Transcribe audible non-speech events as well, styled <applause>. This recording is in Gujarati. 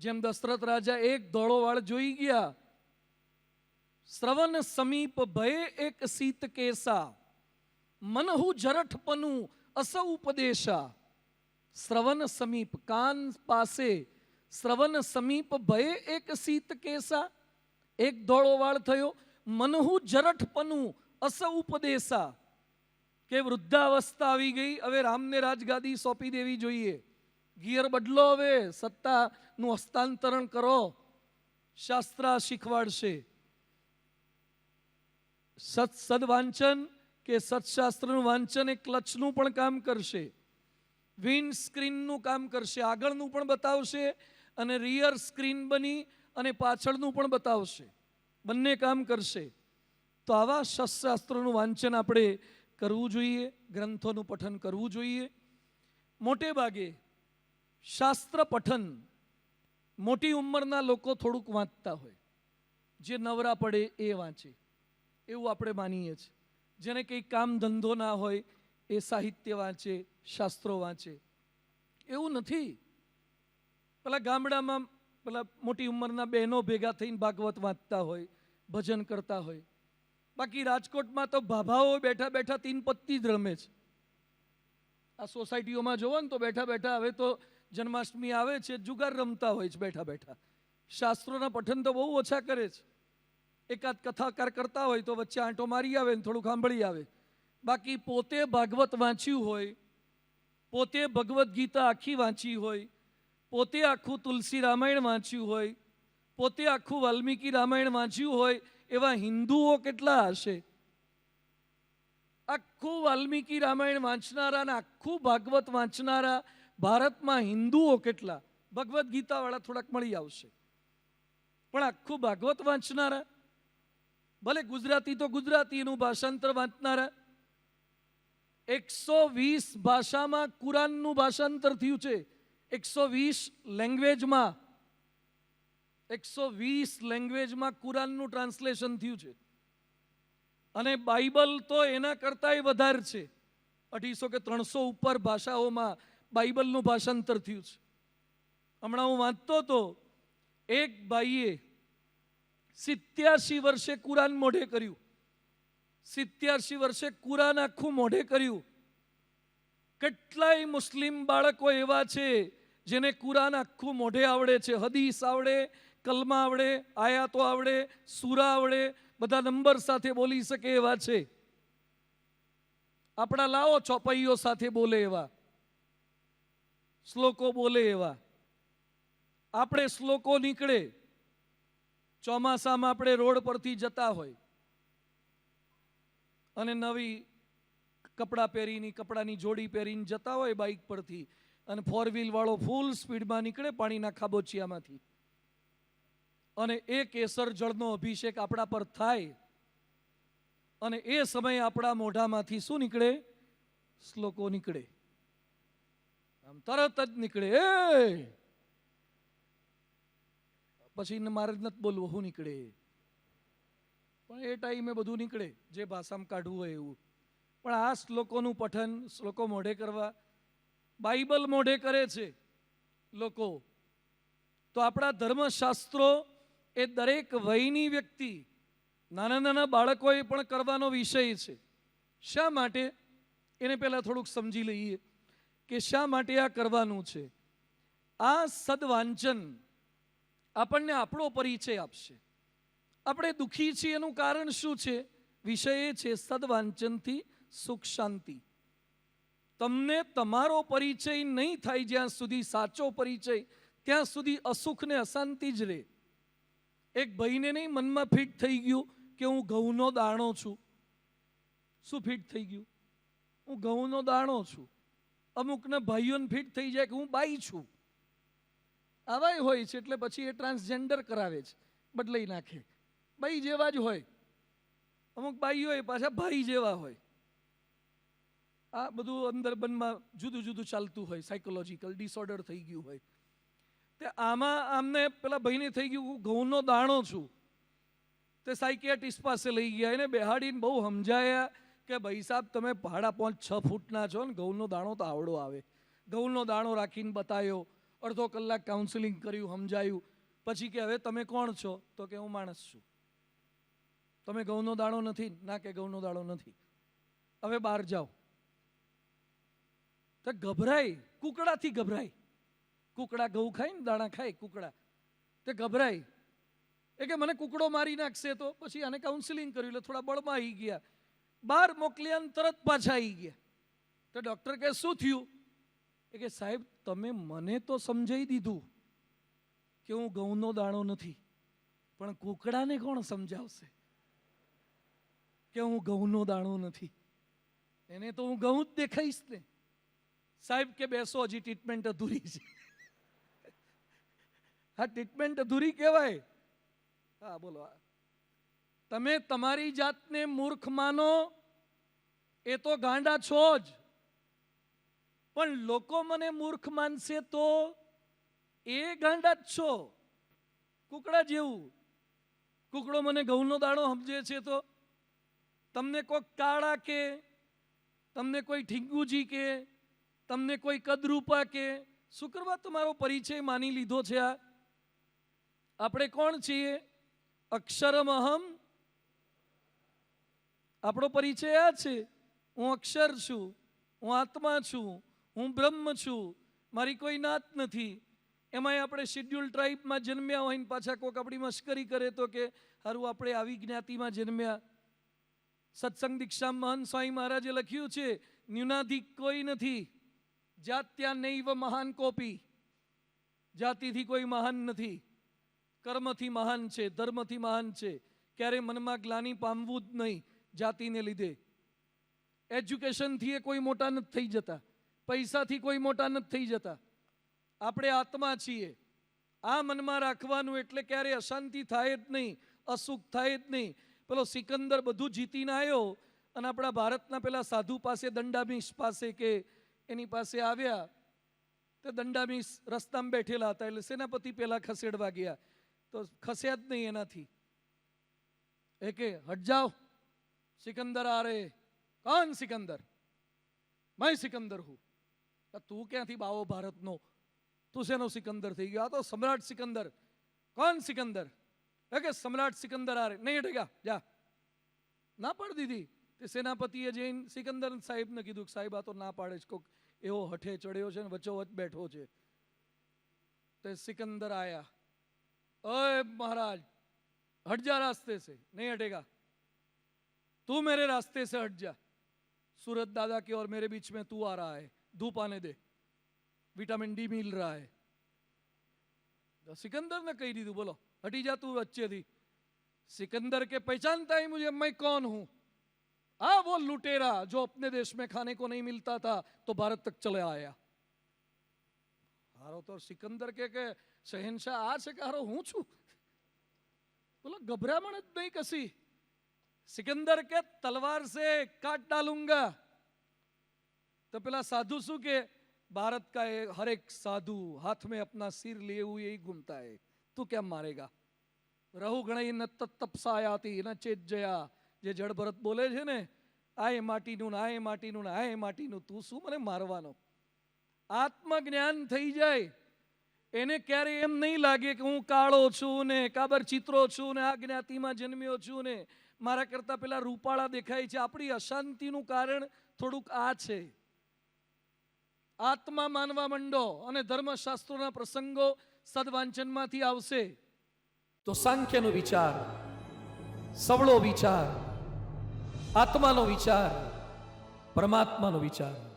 જેમ દશરથ રાજા એક ધોળો વાળ જોઈ ગયા. શ્રવણ સમીપ ભય એક સીત કેસા. મનહુ જરઠપનું અસ ઉપદેશા. શ્રવણ સમીપ કાન પાસે. શ્રવણ સમીપ ભય એક સીત કેસા. એક ધોળો વાળ થયો. મનહુ જરઠપનું અસ ઉપદેશા. કે વૃદ્ધાવસ્થા આવી ગઈ. હવે રામને રાજગાદી સોંપી દેવી જોઈએ. ગિયર બદલો હવે, સત્તાનું હસ્તાંતરણ કરો. શાસ્ત્ર શીખવાડશે. સત, સદવાંચન કે સત્શાસ્ત્રનું વાંચન એ ક્લચનું પણ કામ કરશે. વિન્ડ સ્ક્રીનનું કામ કરશે, આગળનું પણ બતાવશે અને રિયર સ્ક્રીન બની અને પાછળનું પણ બતાવશે. બંને કામ કરશે. તો આવા શસ્ત્રાસ્ત્રોનું વાંચન આપણે કરવું જોઈએ, ગ્રંથોનું પઠન કરવું જોઈએ. મોટે ભાગે શાસ્ત્ર પઠન મોટી ઉંમરના લોકો થોડુંક વાંચતા હોય. જે નવરા પડે એ વાંચે. એવું આપણે માનીએ છીએ. જેને કંઈ કામ ધંધો ના હોય, એ સાહિત્ય વાંચે, શાસ્ત્રો વાંચે. એવું નથી. પેલા ગામડામાં પેલા મોટી ઉંમરના બહેનો ભેગા થઈને ભાગવત વાંચતા હોય, ભજન કરતા હોય. બાકી રાજકોટમાં તો ભાભાઓ બેઠા બેઠા તીન પત્તી જ રમે છે. આ સોસાયટીઓમાં જોવો ને તો બેઠા બેઠા હવે તો જન્માષ્ટમી આવે છે, જુગાર રમતા હોય છે, બેઠા બેઠા. શાસ્ત્રોના પઠન તો બહુ ઓછા કરે છે. એકાદ કથાકાર કરતા હોય તો વચ્ચે આંટો મારી આવે ને થોડું સાંભળી આવે. બાકી પોતે ભાગવત વાંચ્યું હોય, પોતે ભગવદ્ ગીતા આખી વાંચી હોય, પોતે આખું તુલસી રામાયણ વાંચ્યું હોય, પોતે આખું વાલ્મીકી રામાયણ વાંચ્યું હોય, એવા હિન્દુઓ કેટલા હશે? આખું વાલ્મીકી રામાયણ વાંચનારા અને આખું ભાગવત વાંચનારા ભારતમાં હિન્દુઓ કેટલા? ભગવદ્ ગીતાવાળા થોડાક મળી આવશે. પણ આખું ભાગવત વાંચનારા? ભલે ગુજરાતી તો ગુજરાતીનું ભાષાંતર વાંચનારા? એકસો વીસ ભાષામાં કુરાનનું ભાષાંતર થયું છે. એકસો વીસ લેંગ્વેજમાં. એકસો વીસ લેંગ્વેજમાં કુરાનનું ટ્રાન્સલેશન થયું છે. અને બાઇબલ તો એના કરતાંય વધારે છે. અઢીસો કે ત્રણસો ઉપર ભાષાઓમાં બાઇબલનું ભાષાંતર થયું છે. હમણાં હું વાંચતો હતો, એક ભાઈએ સિત્યાસી વર્ષે કુરાન મોઢે કર્યું. સિત્યાસી વર્ષે કુરાન આખું મોઢે કર્યું. કેટલાય મુસ્લિમ બાળકો એવા છે જેને કુરાન આખું મોઢે આવડે છે. હદીસ આવડે, કલમા આવડે, આયાતો આવડે, સુરા આવડે, બધા નંબર સાથે બોલી શકે એવા છે. આપણા લાવો ચોપૈયો સાથે બોલે એવા. શ્લોકો બોલે એવા. આપણે શ્લોકો નીકળે. ચોમાસામાં આપણે રોડ પરથી જતા હોય. અને નવી કપડાં પહેરીની, કપડાની જોડી પહેરીને જતા હોય બાઇક પરથી. અને ફોર વ્હીલવાળો ફૂલ સ્પીડમાં નીકળે પાણીના ખાબોચિયામાંથી. અને એ કેસર જળનો અભિષેક આપણા પર થાય. અને એ સમયે આપણા મોઢામાંથી શું નીકળે? શ્લોકો નીકળે. આમ તરત જ નીકળે પછી મારે નથી બોલવું, હું નીકળે. પણ એ ટાઈમે બધું નીકળે, જે ભાષામાં કાઢવું હોય એવું. પણ આ શ્લોકોનું પઠન શ્લોકો મોઢે કરવા, બાઇબલ મોઢે કરે છે લોકો. તો આપણા ધર્મશાસ્ત્રો એ દરેક વયની વ્યક્તિ, નાના નાના બાળકોએ પણ કરવાનો વિષય છે. શા માટે? એને પહેલાં થોડુંક સમજી લઈએ. કે શા માટે આ કરવાનું છે? આ સદવાંચન આપણને આપણો પરિચય આપશે. આપણે દુઃખી છીએ એનું કારણ શું છે? વિષય એ છે સદવાંચનથી સુખ શાંતિ. તમને તમારો પરિચય નહીં થાય જ્યાં સુધી સાચો પરિચય, ત્યાં સુધી અસુખ ને અશાંતિ જ રહે. એક ભાઈને નહીં મનમાં ફિટ થઈ ગયું કે હું ઘઉંનો દાણો છું. શું ફિટ થઈ ગયું? હું ઘઉંનો દાણો છું. અમુકને ભાઈઓને ફિટ થઈ જાય કે હું બાઈ છું. આવાય હોય છે એટલે પછી એ ટ્રાન્સજેન્ડર કરાવે છે. બદલાઈ નાખે. બાઈ જેવા જ હોય. અમુક બાઈઓ એ પાછા ભાઈ જેવા હોય. આ બધું અંદર બનમાં જુદું જુદું ચાલતું હોય સાયકોલોજીકલ ડિસઓર્ડર થઈ ગયું હોય. તે આમાં આમને પેલા ભાઈને થઈ ગયું, હું ઘઉંનો દાણો છું. તે સાયકિયાટિસ્ટ પાસે લઈ ગયા, એને બેહાડીને બહુ સમજાયા. કે ભાઈ સાહેબ, તમે ભાડા પાંચ છ ફૂટના છો ને ઘઉંનો દાણો તો આવડો આવે. ઘઉંનો દાણો રાખીને બતાવ્યો અડધો કલાક કાઉન્સિલિંગ કર્યું, સમજાયું. પછી કે હવે તમે કોણ છો? તો કે હું માણસ છું. તમે ઘઉંનો દાણો નથી? ના કે ઘઉંનો દાણો નથી. હવે બહાર જાઓ. તો ગભરાય, કુકડાથી ગભરાય. કુકડા ઘઉં ખાય ને દાણા ખાય, કુકડા. તે ગભરાય. એ કે મને કુકડો મારી નાખશે તો? પછી આને કાઉન્સિલિંગ કર્યું, એટલે થોડા બળમાં આવી ગયા. બહાર મોકલ્યા અને તરત પાછા આવી ગયા. તો ડૉક્ટર કહે, શું થયું? એ કે, સાહેબ, તમે મને તો સમજાઈ દીધું કે હું ઘઉંનો દાણો નથી, પણ કુકડાને કોણ સમજાવશે કે હું ઘઉંનો દાણો નથી? એને તો હું ઘઉં જ દેખાઈશ ને. સાહેબ કે, બેસો, હજી ટ્રીટમેન્ટ અધૂરી છે. <laughs> હા ટ્રીટમેન્ટ અધૂરી કહેવાય. હા, બોલો. તમે તમારી જાતને મૂર્ખ માનો, એ તો ગાંડા છો જ. પણ લોકો મને મૂર્ખ માનશે તો એ ગાંડા જ છો. કુકડા જેવું. કુકડો મને ઘઉંનો દાણો સમજે છે તો તમને કોઈ કાળા કે, તમને કોઈ ઠીંગુજી કે, તમને કોઈ કદરૂપા કે, શું તમારો પરિચય માની લીધો છે આ? આપણે કોણ છીએ? અક્ષરમ અહમ આપણો પરિચય આ છે. હું અક્ષર છું, હું આત્મા છું, હું બ્રહ્મ છું, મારી કોઈ નાત નથી. એમાંય આપણે શિડ્યુલ ટ્રાઇબમાં જન્મ્યા હોય ને પાછા કોઈક આપણી મશ્કરી કરે તો કે, હારું, આપણે આવી જ્ઞાતિમાં જન્મ્યા. સત્સંગ દીક્ષા મહંત સ્વામી મહારાજે લખ્યું છે, ન્યુનાધિક કોઈ નથી. જાત ત્યાં નૈવ મહાન કોપી. જાતિથી કોઈ મહાન નથી. કર્મથી મહાન છે, ધર્મથી મહાન છે. ક્યારે મનમાં ગ્લાની પામવું જ નહીં. જાતિને લીધે. એજ્યુકેશનથી એ કોઈ મોટા નથી થઈ જતા. પૈસાથી કોઈ મોટા નથી થઈ જતા. આપણે આત્મા છીએ. આ મનમાં રાખવાનું એટલે ક્યારે અશાંતિ થાય જ નહીં, અસુખ થાય જ નહીં. પેલો સિકંદર બધું જીતીને આવ્યો અને આપણા ભારતના પેલા સાધુ પાસે દંડામીશ પાસે કે એની પાસે આવ્યા. તે દંડામીશ રસ્તામાં બેઠેલા હતા એટલે સેનાપતિ પહેલાં ખસેડવા ગયા. તો ખસ્યા જ નહીં એનાથી. એ કે, હટ જાઓ. સિકંદર આ રે કોણ સિકંદર मैं સિકંદર હું તો તું ક્યાંથી બાવો ભારતનો તું શેનો સિકંદર થઈ ગયો આ તો સમ્રાટ સિકંદર કોણ સિકંદર એ કે સમ્રાટ સિકંદર આ રે નહીં હટેગા જા ના પાડી દીધી તે સેનાપતિએ જઈને સિકંદર સાહેબને કીધું કે સાહેબ આ તો ના પાડે છે કોક એવો હઠે ચડ્યો છે ને વચ્ચોવચ બેઠો છે તે સિકંદર આયા ओए महाराज हट जा रास्ते से नहीं हटेगा तू मेरे रास्ते से हट जा। सूरत दादा के और मेरे बीच में तू आ रहा है। धूप आने दे। विटामिन डी मिल रहा है। तो सिकंदर ने कही दी, तू बोलो, हटी जा तू बच्चे दी। सिकंदर के पहचानता ही मुझे, मैं कौन हूँ? आ, वो लुटेरा जो अपने देश में खाने को नहीं मिलता था तो भारत तक चले आया। हारो तो सिकंदर के के शहनशाह आ से कहारो हूँ छू। बोला घबरामण नहीं कसी। સિકંદર કે તલવાર से काट डालूंगा तो પેલા સાધુ શું કે भारत का ये हर एक साधु हाथ में अपना सिर लिए हुए ही घूमता है तू क्या मारेगा રહુ ગણાઈ ન તપસાયાતી ન ચેત જયા જે જળ ભરત બોલે છે ને આ એ માટીનું ને આ એ માટીનું ને આ એ માટીનું તું શું મને મારવાનો આત્મજ્ઞાન થઈ જાય એને ક્યારે એમ નહીં લાગે કે હું કાળો છું ને કાબર ચિત્રો છું ને આ જ્ઞાતિમાં જન્મ્યો છું ને મારા કરતાં પેલા રૂપાળા દેખાય છે. આપણી અશાંતિનું કારણ થોડુંક આ છે. આત્મા માનવા મંડો અને ધર્મશાસ્ત્રોના પ્રસંગો સદવાંચનમાંથી આવશે. તો સાંખ્યનો વિચાર, સવળો વિચાર, આત્માનો વિચાર, પરમાત્માનો વિચાર.